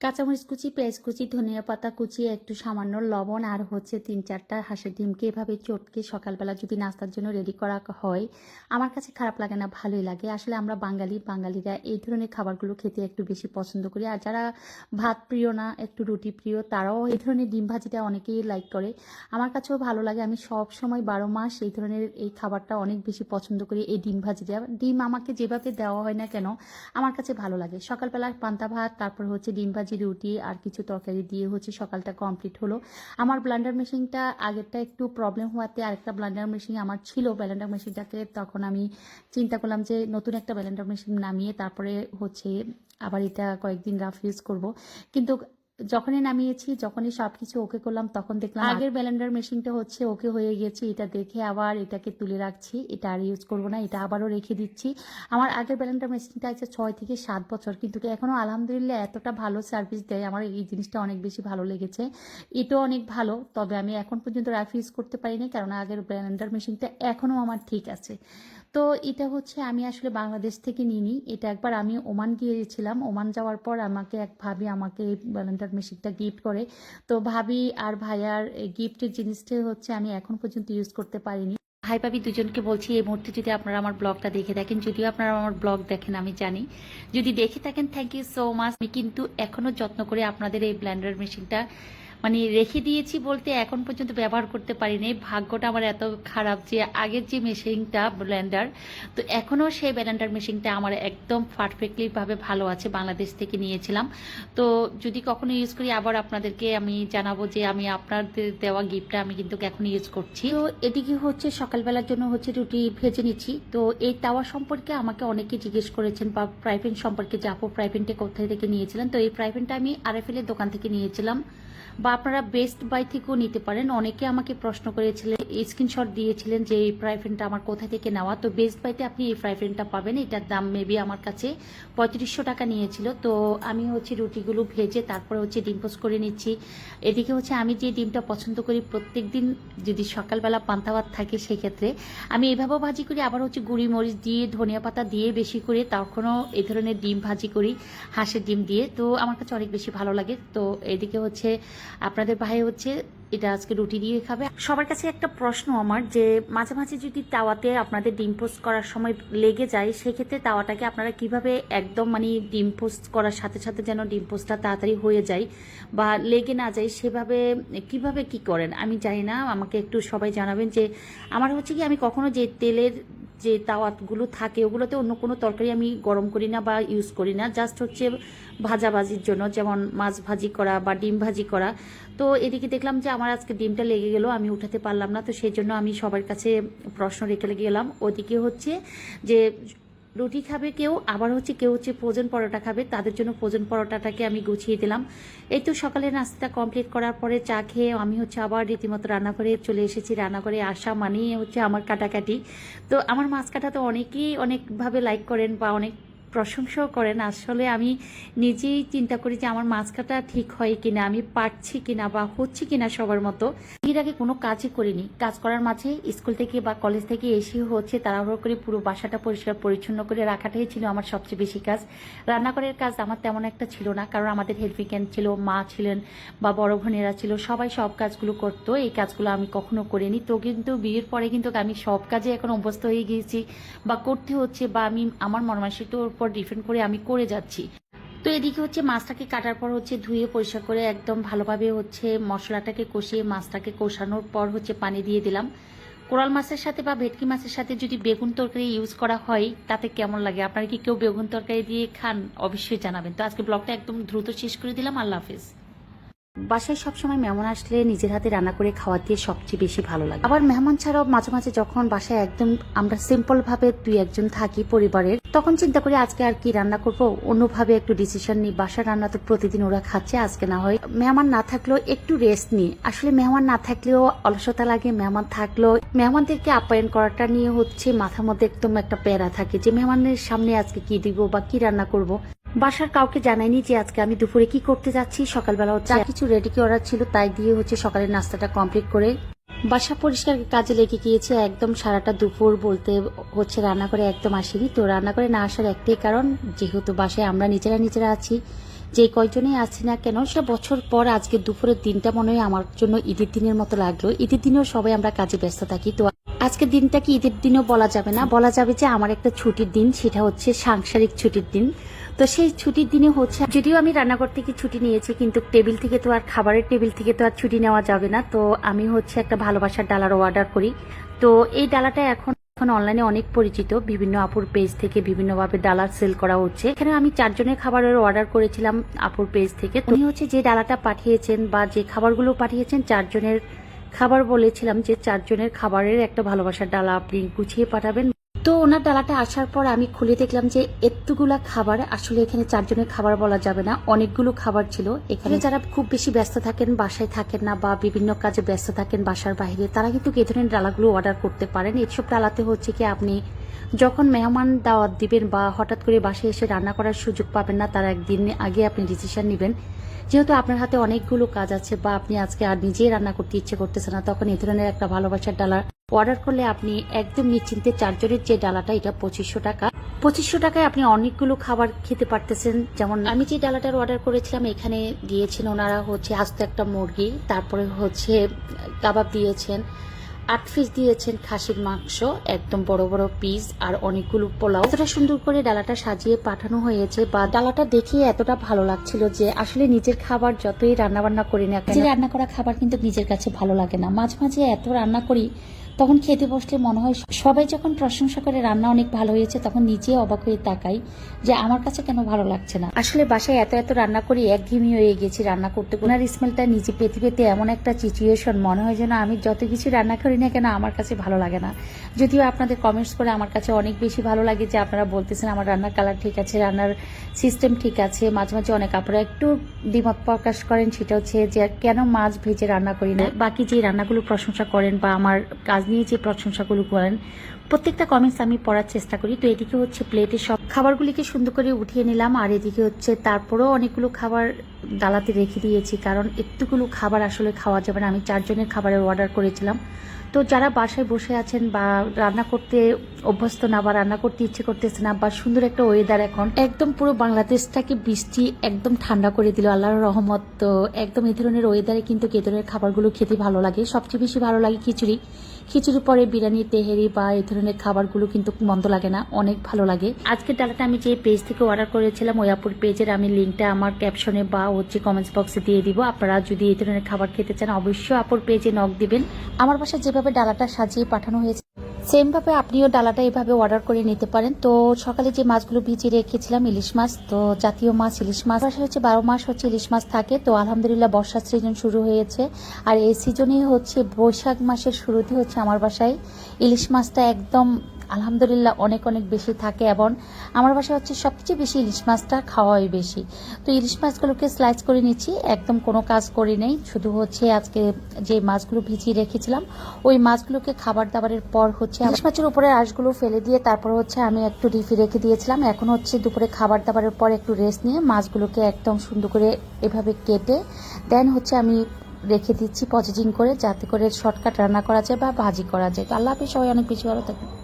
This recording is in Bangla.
কাঁচামরিচ কুচি, পেঁয়াজ কুচি, ধনিয়া পাতা কুচি, একটু সামান্য লবণ আর হচ্ছে তিন চারটা হাঁসের ডিমকে এভাবে চটকে সকালবেলা যদি নাস্তার জন্য রেডি করা হয়, আমার কাছে খারাপ লাগে না, ভালোই লাগে। আসলে আমরা বাঙালি, বাঙালিরা এই ধরনের খাবারগুলো খেতে একটু বেশি পছন্দ করি। আর যারা ভাত প্রিয় না, একটু রুটি প্রিয়, তারাও এই ধরনের ডিম ভাজিটা অনেকেই লাইক করে। আমার কাছেও ভালো লাগে, আমি সব সময় বারো মাস এই ধরনের এই খাবারটা অনেক বেশি পছন্দ করি, এই ডিম ভাজিটা। ডিম আমাকে যেভাবে দেওয়া হয় না কেন, আমার কাছে ভালো লাগে। সকালবেলা পান্তা ভাত, তারপর হচ্ছে ডিম ভাজি রুটি আর কিছু তরকারি দিয়ে হচ্ছে সকালটা কমপ্লিট হলো। আমার ব্লান্ডার মেশিনটা আগেরটা একটু প্রবলেম হওয়াতে আরেকটা ব্লান্ডার মেশিন আমার ছিল। ব্যালেন্ডার মেশিনটাকে তখন আমি চিন্তা করলাম যে নতুন একটা ব্যালেন্ডার মেশিন নামিয়ে তারপরে হচ্ছে আবার এটা কয়েকদিন রাফ ইউজ করব। কিন্তু যখনই নামিয়েছি যখনই সব কিছু ওকে করলাম তখন দেখলাম আগের ব্লেন্ডার মেশিনটা হচ্ছে ওকে হয়ে গেছে। এটা দেখে আবার এটাকে তুলে রাখছি। এটা আর ইউজ করব না এটা আবারও রেখে দিচ্ছি। আমার আগের ব্লেন্ডার মেশিনটা আছে ছয় থেকে সাত বছর কিন্তু এখনও আলহামদুলিল্লাহ এতটা ভালো সার্ভিস দেয়। আমার এই জিনিসটা অনেক বেশি ভালো লেগেছে। এটাও অনেক ভালো তবে আমি এখন পর্যন্ত রাফ ইউজ করতে পারিনি কারণ আগের ব্লেন্ডার মেশিনটা এখনও আমার ঠিক আছে। তো এটা হচ্ছে আমি আসলে বাংলাদেশ থেকে নিইনি। এটা একবার আমি ওমান গিয়েছিলাম। ওমান যাওয়ার পর আমাকে এক ভাবি আমাকে এই ব্লেন্ডার মেশিনটা গিফট করে। তো ভাবি আর ভাইয়ার গিফটের জিনিসটা হচ্ছে আমি এখন পর্যন্ত ইউজ করতে পারিনি। ভাই ভাবি, দুজনকে বলছি এই মুহূর্তে যদি আপনারা আমার ব্লগটা দেখে দেখেন যদিও আপনারা আমার ব্লগ দেখেন, আমি জানি। যদি দেখে থাকেন থ্যাংক ইউ সো মাচ আমি কিন্তু এখনও যত্ন করে আপনাদের এই ব্লেন্ডার মেশিনটা মানে রেখে দিয়েছি বলতে এখন পর্যন্ত ব্যবহার করতে পারিনি। ভাগ্যটা আমার এত খারাপ যে আগের যে মেশিনটা ব্লেন্ডার তো এখনও সেই ব্লেন্ডার মেশিনটা আমার একদম পারফেক্টলি ভাবে ভালো আছে, বাংলাদেশ থেকে নিয়েছিলাম। তো যদি কখনো ইউজ করি, আবার আপনাদেরকে আমি জানাব যে আমি আপনাদের দেওয়া গিফটটা আমি কিন্তু এখন ইউজ করছি। তো এদিকে হচ্ছে সকালবেলার জন্য হচ্ছে রুটি ভেজে নিচ্ছি। তো এই তাওয়া সম্পর্কে আমাকে অনেকে জিজ্ঞেস করেছেন বা ফ্রাইপ্যান সম্পর্কে যে আপু ফ্রাইপ্যানটা কোথায় থেকে নিয়েছিলেন, তো এই ফ্রাইপ্যানটা আমি আরএফএল এর দোকান থেকে নিয়েছিলাম। বা আপনারা বেস্ট বাই থেকেও নিতে পারেন। অনেকে আমাকে প্রশ্ন করেছিলেন স্ক্রিনশট দিয়েছিলেন যে এই ফ্রাইপ্যানটা আমার কোথা থেকে নেওয়া? তো বেস্ট বাইতে আপনি এই ফ্রাইপ্যানটা পাবেন। এটার দাম মেবি আমার কাছে পঁয়ত্রিশশো টাকা নিয়েছিল। তো আমি হচ্ছে রুটিগুলো ভেজে তারপরে হচ্ছে ডিম পোস্ট করে নিচ্ছি। এদিকে হচ্ছে আমি যে ডিমটা পছন্দ করি প্রত্যেক দিন যদি সকালবেলা পান্তা ভাত থাকে সেক্ষেত্রে আমি এভাবেও ভাজি করি। আবার হচ্ছে গুঁড়ি মরিচ দিয়ে, ধনিয়া পাতা দিয়ে বেশি করে তখনও এই ধরনের ডিম ভাজি করি, হাঁসের ডিম দিয়ে। তো আমার কাছে অনেক বেশি ভালো লাগে। তো এদিকে হচ্ছে আপনাদের ভাই হচ্ছে এটা আজকে রুটি দিয়ে খাবে। সবার কাছে একটা প্রশ্ন আমার যে, মাঝে মাঝে যদি তাওয়াতে আপনাদের ডিম পোস্ট করার সময় লেগে যায়, সেক্ষেত্রে তাওয়াটাকে আপনারা কীভাবে একদম মানে ডিম পোস্ট করার সাথে সাথে যেন ডিম পোস্টটা তাড়াতাড়ি হয়ে যায় বা লেগে না যায়, সেভাবে কীভাবে কি করেন? আমি জানি না, আমাকে একটু সবাই জানাবেন যে, আমার হচ্ছে কি আমি কখনো যে তেলের যে তাওয়াতগুলো থাকে, ওগুলোতে অন্য কোনো তরকারি আমি গরম করি না বা ইউজ করি না জাস্ট হচ্ছে ভাজাভাজির জন্য, যেমন মাছ ভাজি করা বা ডিম ভাজি করা। তো এদিকে দেখলাম যে আমার আজকে ডিমটা লেগে গেল, আমি উঠাতে পারলাম না, তো সেই জন্য আমি সবার কাছে প্রশ্ন রেখে গেলাম। ওদিকে হচ্ছে যে রুটি খাবে কেউ, আবার হচ্ছে কেউ হচ্ছে ফ্রোজেন পরোটা খাবে, তাদের জন্য ফ্রোজেন পরোটাটাকে আমি গুছিয়ে দিলাম। এই তো সকালে নাস্তাটা কমপ্লিট করার পরে চা খেয়ে আমি হচ্ছে আবার রীতিমতো রান্না রান্নাঘরে চলে এসেছি। রান্নাঘরে আসা মানেই হচ্ছে আমার কাটাকাটি। তো আমার মাছ কাটা তো অনেকেই অনেকভাবে লাইক করেন বা অনেক প্রশংসাও করেন। আসলে আমি নিজেই চিন্তা করি যে আমার মাছ কাটা ঠিক হয় কিনা, আমি পারছি কিনা বা হচ্ছে কিনা সবার মতো। এর আগে কোনো কাজই করিনি। কাজ করার মাঝে স্কুল থেকে বা কলেজ থেকে এসে হচ্ছে তাড়াহুড়ো করে পুরো বাসাটা পরিষ্কার পরিচ্ছন্ন করে রাখাটাই ছিল আমার সবচেয়ে বেশি কাজ। রান্নাঘরের কাজ আমার তেমন একটা ছিল না, কারণ আমাদের হেল্পিং হ্যান্ড ছিল, মা ছিলেন বা বড় বোনেরা ছিল, সবাই সব কাজগুলো করতো। এই কাজগুলো আমি কখনো করিনি। তো কিন্তু বিয়ের পরে কিন্তু আমি সব কাজে এখন অভ্যস্ত হয়ে গিয়েছি বা করতে হচ্ছে বা আমি, আমার মনমানসিকতার উপর ডিফেন্ড করে আমি করে যাচ্ছি। তো এদিকে হচ্ছে মাছটাকে কাটার পর হচ্ছে ধুয়ে পরিষ্কার করে একদম ভালোভাবে হচ্ছে মশলাটাকে কষিয়ে মাছটাকে কষানোর পর হচ্ছে পানি দিয়ে দিলাম। কোরাল মাছের সাথে বা ভেটকি মাছের সাথে যদি বেগুন তরকারি ইউজ করা হয়, তাতে কেমন লাগে? আপনারা কি কেউ বেগুন তরকারি দিয়ে খান? অবশ্যই জানাবেন। তো আজকে ব্লগটা একদম দ্রুত শেষ করে দিলাম। আল্লাহ হাফিজ। বাসায় সবসময় মেহমান আসলে নিজের হাতে রান্না করে খাওয়া দিয়ে সবচেয়ে বেশি ভালো লাগে। আবার মেহমান ছাড়াও মাঝে মাঝে যখন বাসায় একদম আমরা সিম্পল ভাবে দুই একজন থাকি পরিবারের, তখন চিন্তা করি আজকে আর কি রান্না করব, অন্যভাবে একটু ডিসিশন নিই। বাসার রান্না তো প্রতিদিন ওরা খাচ্ছে, আজকে না হয় মেহমান না থাকলেও একটু রেস্ট নিই। আসলে মেহমান না থাকলেও অলসতা লাগে, মেহমান থাকলেও মেহমানদেরকে আপ্যায়ন করাটা নিয়ে হচ্ছে মাথার মধ্যে একদম একটা প্যারা থাকে যে, মেহমানের সামনে আজকে কি দিব বা কি রান্না করব? বাসার কাউকে জানাইনি যে আজকে আমি দুপুরে কি করতে যাচ্ছি, সকালবেলা যা কিছু রেডি করা ছিল, তাই দিয়ে হচ্ছে সকালের নাস্তাটা কমপ্লিট করে বাসা পরিষ্কার কাজে লেগে গিয়েছে। একদম সারাটা দুপুর বলতে হচ্ছে রান্না করে একদম আসেনি। তো রান্না করে না আসার একটাই কারণ, যেহেতু বাসায় আমরা নিজেরা নিজেরা আছি, যে কয়জনেই আছি না কেন, সে বছর পর আজকে দুপুরের দিনটা মনে হয় আমার জন্য ঈদের দিনের মতো লাগল। ঈদের দিনেও সবাই আমরা কাজে ব্যস্ত থাকি। তো আজকের দিনটা কি ঈদের দিনও বলা যাবে না? বলা যাবে যে আমার একটা ছুটির দিন, সেটা হচ্ছে সাংসারিক ছুটির দিন। তো সেই ছুটির দিনে হচ্ছে, যদিও আমি রান্নাঘর থেকে ছুটি নিয়েছি, কিন্তু টেবিল থেকে তো আর খাবারের টেবিল থেকে তো আর ছুটি নেওয়া যাবে না। তো আমি হচ্ছে একটা ভালোবাসার ডালার অর্ডার করি। তো এই ডালাটা এখন এখন অনলাইনে অনেক পরিচিত। বিভিন্ন আপুর পেজ থেকে বিভিন্নভাবে ডালার সেল করা হচ্ছে। এখানে আমি চারজনের খাবারের অর্ডার করেছিলাম আপুর পেজ থেকে। উনি হচ্ছে যে ডালাটা পাঠিয়েছেন বা যে খাবারগুলো পাঠিয়েছেন, চারজনের খাবার বলেছিলাম যে চারজনের খাবারের একটা ভালোবাসার ডালা আপনি গুছিয়ে পাঠাবেন। তো ওনার ডালাটা আসার পর আমি খুলে দেখলাম যে এতগুলা খাবার আসলে এখানে চারজনের খাবার বলা যাবে না অনেকগুলো খাবার ছিল। এখানে যারা খুব বেশি ব্যস্ত থাকেন বাসায় থাকেন না বা বিভিন্ন কাজে ব্যস্ত থাকেন বাসার বাইরে তারা কিন্তু এই ধরনের ডালাগুলো অর্ডার করতে পারেন। এসব ডালাতে হচ্ছে কি আপনি যখন মেহমান দাওয়াত দিবেন বা হঠাৎ করে বাসায় এসে রান্না করার সুযোগ পাবেন না তার একদিন আগে আপনি ডিসিশন নেবেন। যেহেতু আপনার হাতে অনেকগুলো কাজ আছে বা আপনি আজকে আর নিজেই রান্না করতে ইচ্ছে করতেছে না তখন এই ধরনের একটা ভালোবাসার ডালা অর্ডার করলে আপনি একদম নিশ্চিন্তে চার্জারের যে ডালাটা, এটা পঁচিশশো টাকা। পঁচিশশো টাকায় আপনি অনেকগুলো খাবার খেতে পারতেছেন। যেমন আমি যে ডালাটার অর্ডার করেছিলাম, এখানে দিয়েছেন ওনারা হচ্ছে আস্ত একটা মুরগি, তারপরে হচ্ছে কাবাব দিয়েছেন, আট পিস দিয়েছেন খাসির মাংস, একদম বড় বড় পিস আর অনেকগুলো পোলাও। এতটা সুন্দর করে ডালাটা সাজিয়ে পাঠানো হয়েছে বা ডালাটা দেখিয়ে এতটা ভালো লাগছিল যে আসলে নিজের খাবার যতই রান্না বান্না করি না রান্না করা খাবার কিন্তু নিজের কাছে ভালো লাগে না। মাঝে মাঝে এত রান্না করি তখন খেতে বসলে মনে হয় সবাই যখন প্রশংসা করে রান্না অনেক ভালো হয়েছে, তখন নিজে অবাক হয়ে তাকাই যে আমার কাছে কেন ভালো লাগছে না। আসলে বাসায় এত এত রান্না করি একঘেয়েমি হয়ে গেছি রান্না করতে ওনার স্মেলটা নিজে পেতে পেতে এমন একটা সিচুয়েশন মনে হয় যেন আমি যত কিছু রান্না করি না কেন আমার কাছে ভালো লাগে না। যদিও আপনাদের কমেন্টস করে আমার কাছে অনেক বেশি ভালো লাগে যে আপনারা বলতেছেন আমার রান্নার কালার ঠিক আছে, রান্নার সিস্টেম ঠিক আছে। মাঝে মাঝে অনেক আপনারা একটু দ্বিমত প্রকাশ করেন, সেটা হচ্ছে যে কেন মাছ ভেজে রান্না করি না? বাকি যে রান্নাগুলো প্রশংসা করেন বা আমার কাজ নিয়ে যে প্রশংসাগুলো করেন প্রত্যেকটা কমেন্টস আমি পড়ার চেষ্টা করি। তো এদিকে হচ্ছে প্লেটে সব খাবারগুলিকে সুন্দর করে উঠিয়ে নিলাম, আর এদিকে হচ্ছে তারপরেও অনেকগুলো খাবার ডালাতে রেখে দিয়েছি, কারণ এতগুলো খাবার আসলে খাওয়া যাবে না। আমি চারজনের খাবারের অর্ডার করেছিলাম। তো যারা বাসায় বসে আছেন বা রান্না করতে অভ্যস্ত না বা রান্না করতে ইচ্ছে করতেছে না বা সুন্দর একটা ওয়েদার এখন, একদম পুরো বাংলাদেশটাকে বৃষ্টি একদম ঠান্ডা করে দিল, আল্লাহর রহমত। তো একদম এই ধরনের ওয়েদারে কিন্তু এই ধরনের খাবারগুলো খেতে ভালো লাগে। সবচেয়ে বেশি ভালো লাগে খিচুড়ি। খিচুড়ির পরে বিরিয়ানি, তেহেরি বা এই ধরনের খাবারগুলো কিন্তু মন্দ লাগে না, অনেক ভালো লাগে। আজকে ডালাটা আমি যে পেজ থেকে অর্ডার করেছিলাম ওই ওয়াপুর পেজের আমি লিঙ্কটা আমার ক্যাপশনে বা হচ্ছে কমেন্টস বক্সে দিয়ে দিব। আপনারা যদি এই ধরনের খাবার খেতে চান, অবশ্যই আপুর পেজে নক দিবেন। আমার বাসায় যেভাবে ডালাটা সাজিয়ে পাঠানো হয়েছে সেম ভাবে আপনিও ডালাটা এভাবে অর্ডার করে নিতে পারেন। তো সকালে যে মাছগুলো ভিজিয়ে রেখেছিলাম, ইলিশ মাছ, তো জাতীয় মাছ, ইলিশ মাছ। বাসায় হচ্ছে বারো মাস হচ্ছে ইলিশ মাছ থাকে, তো আলহামদুলিল্লাহ বর্ষার সিজন শুরু হয়েছে। আর এই সিজনে হচ্ছে বৈশাখ মাসের শুরুতে হচ্ছে আমার বাসায় ইলিশ মাছটা একদম আলহামদুলিল্লাহ অনেক অনেক বেশি থাকে এবং আমার বাসায় হচ্ছে সবচেয়ে বেশি ইলিশ মাছটা খাওয়াই বেশি। তো ইলিশ মাছগুলোকে স্লাইস করে নিচ্ছি, একদম কোনো কাজ করি নেই। শুধু হচ্ছে আজকে যে মাছগুলো ভিজিয়ে রেখেছিলাম, ওই মাছগুলোকে খাবার দাবারের পর হচ্ছে ইলিশ মাছের উপরে আঁশগুলো ফেলে দিয়ে তারপর হচ্ছে আমি একটু রিফি রেখে দিয়েছিলাম। এখন হচ্ছে দুপুরে খাবার দাবারের পর একটু রেস্ট নিয়ে মাছগুলোকে একদম সুন্দর করে এভাবে কেটে দেন হচ্ছে আমি রেখে দিচ্ছি প্রসেসিং করে, যাতে করে শর্টকাট রান্না করা যায় বা ভাজি করা যায়। তো আল্লাহ হাফিজ, সবাই অনেক বেশি ভালো থাকবে